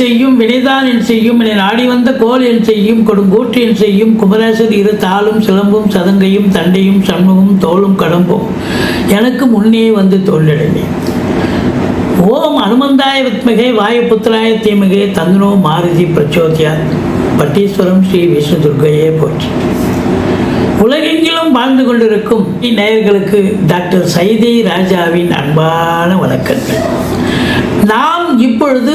செய்யும் வினைதான் என் செய்யும் என நாடி வந்த கோல் என் செய்யும் கொடுங்கூற்று என் செய்யும் குமரேசர் இரு தாளும் சிலம்பும் சதங்கையும் தண்டையும் சண்முகம் தோளும் கடம்பும். எனக்கு முன்னே வந்து தோல்லிடனே ஓம் அனுமந்தாய வித்மகே வாயுபுத்திராய தீமிகை தந்தனோ மாருதி பிரச்சோதியா. பட்டீஸ்வரம் ஸ்ரீ விஷ்ணு துர்கையே போற்றி. உலகெங்கிலும் வாழ்ந்து கொண்டிருக்கும் நேயர்களுக்கு டாக்டர் சைதை ராஜாவின் அன்பான வணக்கங்கள். நாம் இப்பொழுது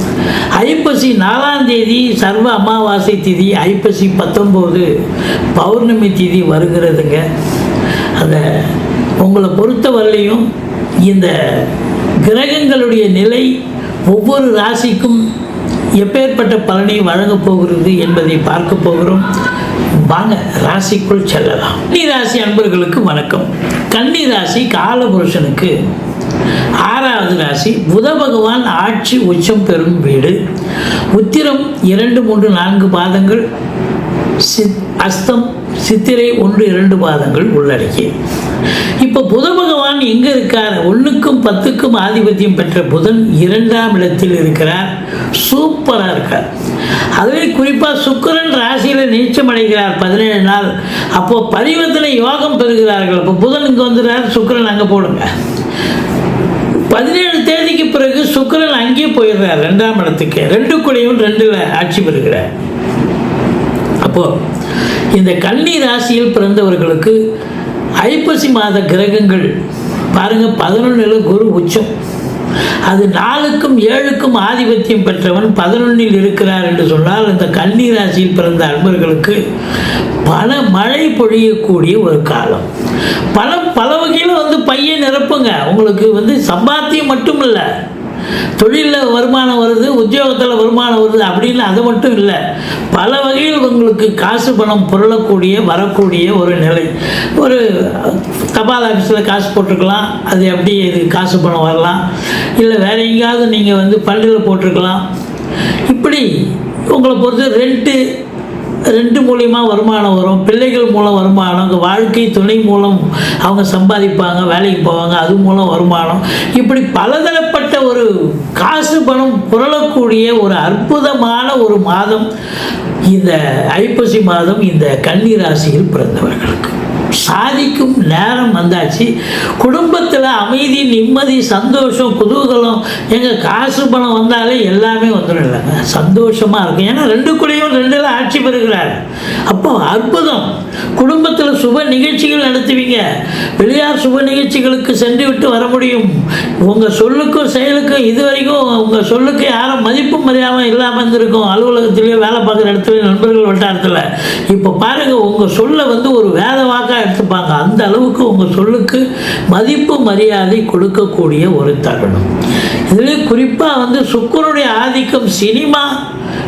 ஐப்பசி நாலாம் தேதி சர்வ அமாவாசை திதி ஐப்பசி பத்தொம்போது பௌர்ணமி திதி வருகிறதுங்க. அந்த உங்களை பொறுத்தவரையிலையும் இந்த கிரகங்களுடைய நிலை ஒவ்வொரு ராசிக்கும் எப்பேற்பட்ட பலனை வழங்கப் போகிறது என்பதை பார்க்க போகிறோம். வாங்க ராசிக்குள் செல்லலாம். கன்னி ராசி அன்பர்களுக்கு வணக்கம். கன்னி ராசி காலபுருஷனுக்கு ஆறாவது ராசி புத பகவான் ஆட்சி உச்சம் பெறும் வீடு. உத்திரம் இரண்டு மூன்று நான்கு பாதங்கள். சித் அஸ்தம் சித்திரை ஒன்று இரண்டு பாதங்கள் உள்ளடக்கி இப்போ புத பகவான் எங்கே இருக்கார்? ஒன்றுக்கும் பத்துக்கும் ஆதிபத்தியம் பெற்ற புதன் இரண்டாம் இடத்தில் இருக்கிறார். சூப்பராக இருக்கார். அதுவே குறிப்பாக சுக்கிரன் ராசியில் நீச்சம் அடைகிறார் பதினேழு நாள். அப்போது பரிவர்த்தனை யோகம் பெறுகிறார்கள். இப்போ புதன் இங்கே வந்துடுறார் சுக்கிரன் அங்கே போடுங்க. பதினேழு தேதிக்கு பிறகு சுக்கரன் அங்கேயே போயிடுறார் ரெண்டாம் இடத்துக்கு. ரெண்டு குடையும் ரெண்டில் ஆட்சி பெறுகிறார். அப்போ இந்த கன்னி ராசியில் பிறந்தவர்களுக்கு ஐப்பசி மாத கிரகங்கள் பாருங்க பதினொன்றில் குரு உச்சம். அது நாலுக்கும் ஏழுக்கும் ஆதிபத்தியம் பெற்றவன் பதினொன்னில் இருக்கிறார் என்று சொன்னால் இந்த கன்னி ராசியில் பிறந்த அன்பர்களுக்கு பல மழை பொழியக்கூடிய ஒரு காலம். பல பையை பையன் நிரப்புங்க. உங்களுக்கு வந்து சம்பாத்தியம் மட்டும் இல்லை தொழிலில் வருமானம் வருது உத்தியோகத்தில் வருமானம் வருது அப்படின்னு அது மட்டும் இல்லை. பல வகையில் உங்களுக்கு காசு பணம் புரளக்கூடிய வரக்கூடிய ஒரு நிலை. ஒரு தபால் ஆஃபீஸில் காசு போட்டிருக்கலாம் அது எப்படி இது காசு பணம் வரலாம். இல்லை வேறு எங்கேயாவது நீங்கள் வந்து பள்ளியில் போட்டிருக்கலாம் இப்படி உங்களை பொறுத்து ரெண்ட்டு ரெண்டு மூலியமாக வருமானம் வரும். பிள்ளைகள் மூலம் வருமானம் அவங்க வாழ்க்கை துணை மூலம் அவங்க சம்பாதிப்பாங்க வேலைக்கு போவாங்க அது மூலம் வருமானம். இப்படி பலதரப்பட்ட ஒரு காசு பணம் புரளக்கூடிய ஒரு அற்புதமான ஒரு மாதம் இந்த ஐப்பசி மாதம் இந்த கன்னி ராசியில் பிறந்தவர்களுக்கு. சாதிக்கும் நேரம் வந்தாச்சு. குடும்பத்தில் அமைதி நிம்மதி சந்தோஷம் குதூகலம் எங்கள் காசு பணம் வந்தாலே எல்லாமே வந்துடும் இல்லைங்க. சந்தோஷமாக இருக்கும். ஏன்னா ரெண்டு ரெண்டில் ஆட்சி பெறுகிறார். அப்போ அற்புதம். குடும்பத்தில் சுப நிகழ்ச்சிகள் நடத்துவீங்க. வெளியார் சுப நிகழ்ச்சிகளுக்கு சென்று விட்டு வர முடியும். உங்கள் சொல்லுக்கும் செயலுக்கும் இது வரைக்கும் உங்கள் சொல்லுக்கு யாரும் மதிப்பும் மரியாதை இல்லாமல் இருந்திருக்கும். அலுவலகத்திலேயே வேலை பார்க்குற இடத்துல நண்பர்கள் வட்டாரத்தில். இப்போ பாருங்கள் உங்கள் சொல்ல வந்து ஒரு வேலை அளவுக்கு உங்கள் சொல்லுக்கு மதிப்பு மரியாதை கொடுக்கக்கூடிய ஒரு தருணம். இதில் குறிப்பாக வந்து சுக்கரனுடைய ஆதிக்கம் சினிமா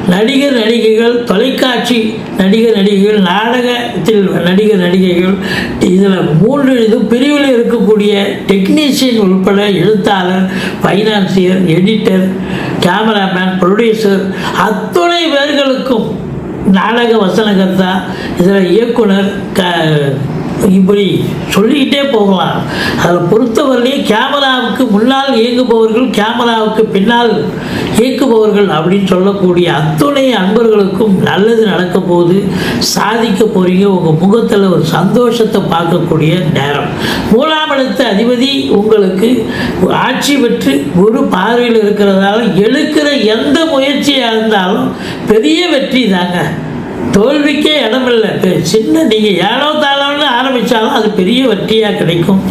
நடிகர் நடிகைகள் தொலைக்காட்சி நடிகர் நடிகைகள் நாடகத்தில் நடிகர் நடிகைகள் இதில் மூன்று இது பிரிவில் இருக்கக்கூடிய டெக்னீஷியன் உட்பட எழுத்தாளர் ஃபைனான்சியர் எடிட்டர் கேமராமேன் ப்ரொடியூசர் அத்துணை பேர்களுக்கும் நாடக வசனகர்த்தா இதில் இயக்குனர் க இப்படி சொல்லிக்கிட்டே போகலாம். அதில் பொறுத்தவரையிலே கேமராவுக்கு முன்னால் இயங்குபவர்கள் கேமராவுக்கு பின்னால் இயக்குபவர்கள் அப்படின்னு சொல்லக்கூடிய அத்துணை அன்பர்களுக்கும் நல்லது நடக்க போகுது. சாதிக்க போகிறீங்க உங்கள் முகத்தில் ஒரு சந்தோஷத்தை பார்க்கக்கூடிய நேரம். மூலாம் இடத்து அதிபதி உங்களுக்கு ஆட்சி பெற்று ஒரு பார்வையில் இருக்கிறதால எழுக்கிற எந்த முயற்சியாக இருந்தாலும் பெரிய வெற்றி தாங்க. தோல்விக்கே இடமில்லை. சின்ன நீங்கள் ஏழோ தாளோன்னு ஆரம்பித்தாலும் அது பெரிய வெற்றியாக கிடைக்கும்.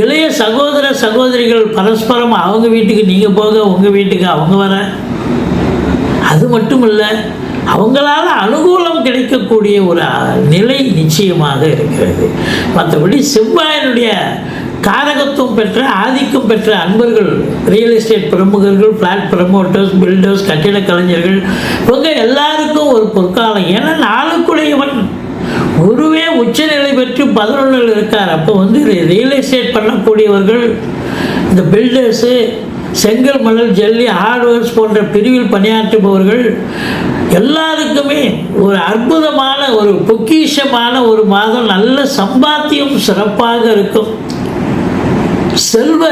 இளைய சகோதர சகோதரிகள் பரஸ்பரம் அவங்க வீட்டுக்கு நீங்கள் போக உங்கள் வீட்டுக்கு அவங்க வர. அது மட்டும் இல்லை அவங்களால அனுகூலம் கிடைக்கக்கூடிய ஒரு நிலை நிச்சயமாக இருக்கிறது. மற்றபடி செவ்வாயினுடைய காரகத்துவம் பெற்ற ஆதிக்கம் பெற்ற அன்பர்கள் ரியல் எஸ்டேட் பிரமுகர்கள் ஃப்ளாட் ப்ரமோட்டர்ஸ் பில்டர்ஸ் கட்டிட கலைஞர்கள் இவங்க எல்லாருக்கும் ஒரு பொற்காலம். ஏன்னா நாளுக்குடையவன் குருவே உச்சநிலை பெற்று பதினொன்றில் இருக்கார். அப்போ வந்து ரியல் எஸ்டேட் பண்ணக்கூடியவர்கள் இந்த பில்டர்ஸு செங்கல் மணல் ஜல்லி ஹார்ட்வேர்ஸ் போன்ற பிரிவில் பணியாற்றுபவர்கள் எல்லாருக்குமே ஒரு அற்புதமான ஒரு பொக்கிஷமான ஒரு மாதம் நல்ல சம்பாத்தியம் சிறப்பாக இருக்கும். செல்வ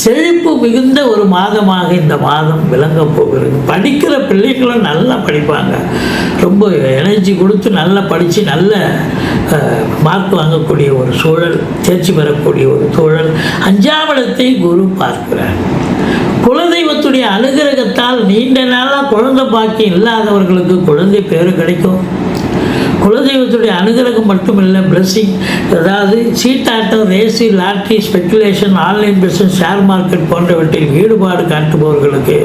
செழிப்பு மிகுந்த ஒரு மாதமாக இந்த மாதம் விளங்க போகிறது. படிக்கிற பிள்ளைகளும் நல்லா படிப்பாங்க. ரொம்ப எனர்ஜி கொடுத்து நல்லா படித்து நல்ல மார்க் வாங்கக்கூடிய ஒரு சூழல் தேர்ச்சி பெறக்கூடிய ஒரு சூழல். அஞ்சாம் இடத்தை குரு பார்க்கிறார். குலதெய்வத்துடைய அனுகிரகத்தால் நீண்ட நாளாக குழந்தை பாக்கியம் இல்லாதவர்களுக்கு குழந்தை பேர் கிடைக்கும். குலதெய்வத்துடைய அனுகிரகம் மட்டுமில்லை பிளஸ்ஸிங் அதாவது சீட்டாட்டம் ரேசி lottery speculation online business share market போன்றவற்றில் ஈடுபாடு காட்டுபவர்களுக்கு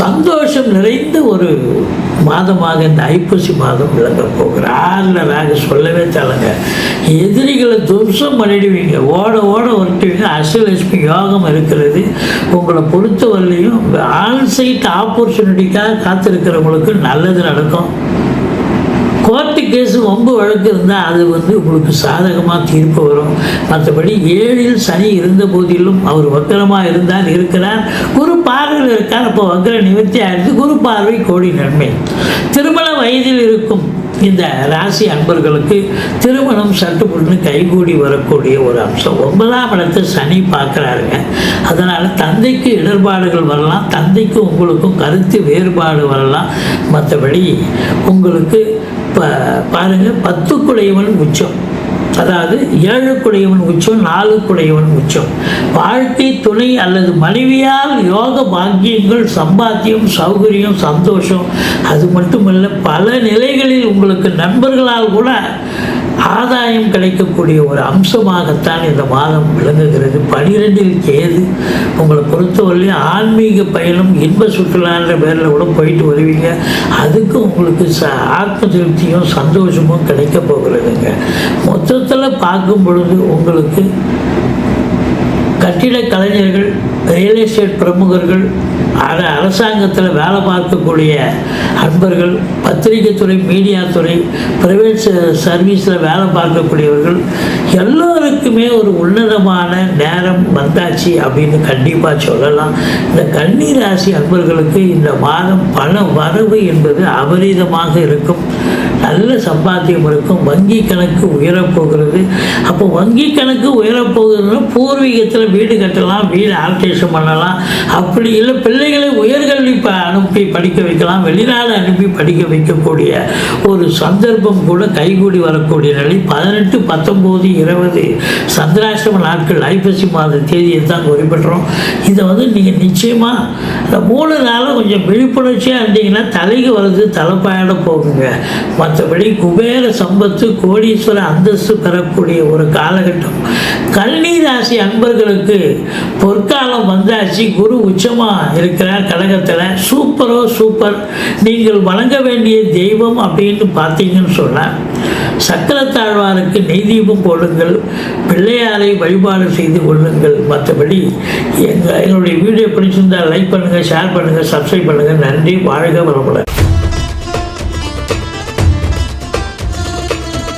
சந்தோஷம் நிறைந்த ஒரு மாதமாக இந்த ஐப்பசி மாதம் விளங்க போகிறார். ஆறில் சொல்லவே தரங்க எதிரிகளை துவம்சம் பண்ணிடுவீங்க. ஓட ஓட ஒருட்டுவீங்க அசலட்சுமி யோகம் இருக்கிறது. உங்களை பொறுத்தவரையிலையும் ஆன்சைட் ஆப்பர்ச்சுனிட்டிக்காக காத்திருக்கிறவங்களுக்கு நல்லது நடக்கும். கோர்ட்டு கேஸு ரொம்ப வழக்கு இருந்தால் அது வந்து உங்களுக்கு சாதகமாக தீர்ப்பு வரும். மற்றபடி ஏழில் சனி இருந்த போதிலும் அவர் வக்கரமாக இருந்தால் இருக்கிறார். குரு பார்வையில் இருக்கார். அப்போ வக்கர நிவர்த்தி ஆயிடுது. குரு பார்வை கோடி நன்மை. திருமண வயதில் இருக்கும் இந்த ராசி அன்பர்களுக்கு திருமணம் சட்டு கைகூடி வரக்கூடிய ஒரு அம்சம். ஒன்பதாம் இடத்தை சனி பார்க்குறாருங்க. அதனால் தந்தைக்கு இடர்பாடுகள் வரலாம். தந்தைக்கும் உங்களுக்கும் கருத்து வேறுபாடு வரலாம். மற்றபடி உங்களுக்கு இப்போ பாருங்கள் பத்துக்குடையவன் உச்சம். அதாவது ஏழுக்குடையவன் உச்சம் நாலுக்குடையவன் உச்சம். வாழ்க்கை துணை அல்லது மனைவியால் யோக பாக்கியங்கள் சம்பாத்தியம் சௌகரியம் சந்தோஷம் அது மட்டுமல்ல பல நிலைகளில் உங்களுக்கு நண்பர்களால் கூட ஆதாயம் கிடைக்கக்கூடிய ஒரு அம்சமாகத்தான் இந்த மாதம் விளங்குகிறது. பனிரெண்டில் கேது உங்களை பொறுத்தவரையிலும் ஆன்மீக பயணம் இன்ப சுற்றுலான்ற பேரில் கூட போயிட்டு வருவீங்க. அதுக்கு உங்களுக்கு ச ஆத்ம திருப்தியும் சந்தோஷமும் கிடைக்க போகிறதுங்க. மொத்தத்தில் பார்க்கும் பொழுது உங்களுக்கு கட்டிட கலைஞர்கள் ரியல் எஸ்டேட் பிரமுகர்கள் அர அரசாங்கத்தில் வேலை பார்க்கக்கூடிய அன்பர்கள் பத்திரிகை துறை மீடியா துறை ப்ரைவேட் சர்வீஸில் வேலை பார்க்கக்கூடியவர்கள் எல்லோருக்குமே ஒரு உன்னதமான நேரம் வந்தாச்சு அப்படின்னு கண்டிப்பாக சொல்லலாம். இந்த கன்னி ராசி அன்பர்களுக்கு இந்த மாதம் பண வரவு என்பது அபரீதமாக இருக்கும். நல்ல சம்பாத்தியம் இருக்கும். வங்கி கணக்கு உயரப்போகிறது அப்போ வங்கி கணக்கு உயரப்போகிறதுனா பூர்வீகத்தில் வீடு கட்டலாம் வீடு ஆல்ட்ரேஷன் பண்ணலாம். அப்படி இல்லை பிள்ளைகளை உயர்கல்வி ப அனுப்பி படிக்க வைக்கலாம். வெளிநாடு அனுப்பி படிக்க வைக்கக்கூடிய ஒரு சந்தர்ப்பம் கூட கைகூடி வரக்கூடிய நிலை. பதினெட்டு பத்தொம்போது இருபது சந்திராசிரம நாட்கள் ஐப்பசி மாத தேதியை தான் குறிப்பிட்றோம். இதை வந்து நீங்கள் நிச்சயமாக இந்த மூணு நாளும் கொஞ்சம் விழிப்புணர்ச்சியாக இருந்தீங்கன்னா தலைக்கு வர்றது தலைப்பாயிட போகுங்க. மற்றபடி குபேர சம்பத்து கோடீஸ்வர அந்தஸ்து பெறக்கூடிய ஒரு காலகட்டம். கல்வி ராசி அன்பர்களுக்கு பொற்காலம் வந்தாச்சு. குரு உச்சமாக இருக்கிறார் கழகத்தில். சூப்பரோ சூப்பர். நீங்கள் வணங்க வேண்டிய தெய்வம் அப்படின்னு பார்த்தீங்கன்னு சொன்னால் சக்கரத்தாழ்வாருக்கு நெய் தீபம் போடுங்கள் பிள்ளையாரை வழிபாடு செய்து கொள்ளுங்கள். மற்றபடி எங்கள் எங்களுடைய வீடியோ பிடிச்சிருந்தால் லைக் பண்ணுங்கள் ஷேர் பண்ணுங்கள் சப்ஸ்கிரைப் பண்ணுங்கள் நன்றி வாழ்க வரமுடன்